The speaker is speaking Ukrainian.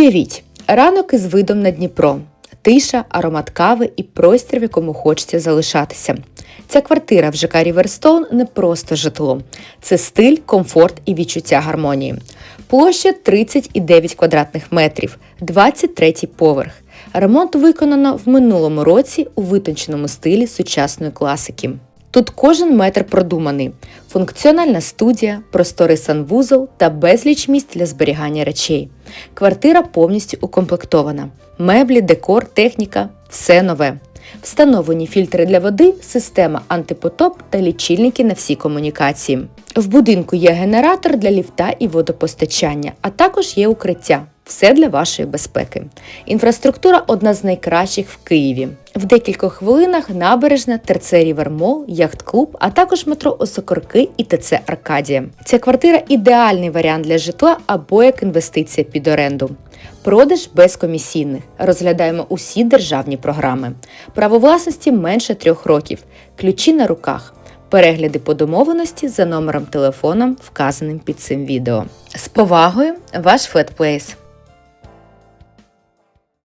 Уявіть, ранок із видом на Дніпро, тиша, аромат кави і простір, в якому хочеться залишатися. Ця квартира в ЖК Ріверстоун не просто житло, це стиль, комфорт і відчуття гармонії. Площа 30,9 квадратних метрів, 23 поверх. Ремонт виконано в минулому році у витонченому стилі сучасної класики. Тут кожен метр продуманий: функціональна студія, просторий санвузол та безліч місць для зберігання речей. Квартира повністю укомплектована. Меблі, декор, техніка все нове. Встановлені фільтри для води, система антипотоп та лічильники на всі комунікації. В будинку є генератор для ліфта і водопостачання, а також є укриття. Все для вашої безпеки. Інфраструктура одна з найкращих в Києві. В декількох хвилинах набережна, терцерій Вермол, яхт-клуб, а також метро Осокорки і ТЦ Аркадія. Ця квартира ідеальний варіант для житла або як інвестиція під оренду. Продаж безкомісійних. Розглядаємо усі державні програми. Право власності менше трьох років. Ключі на руках. Перегляди по домовленості за номером телефоном, вказаним під цим відео. З повагою, ваш Флетплейс.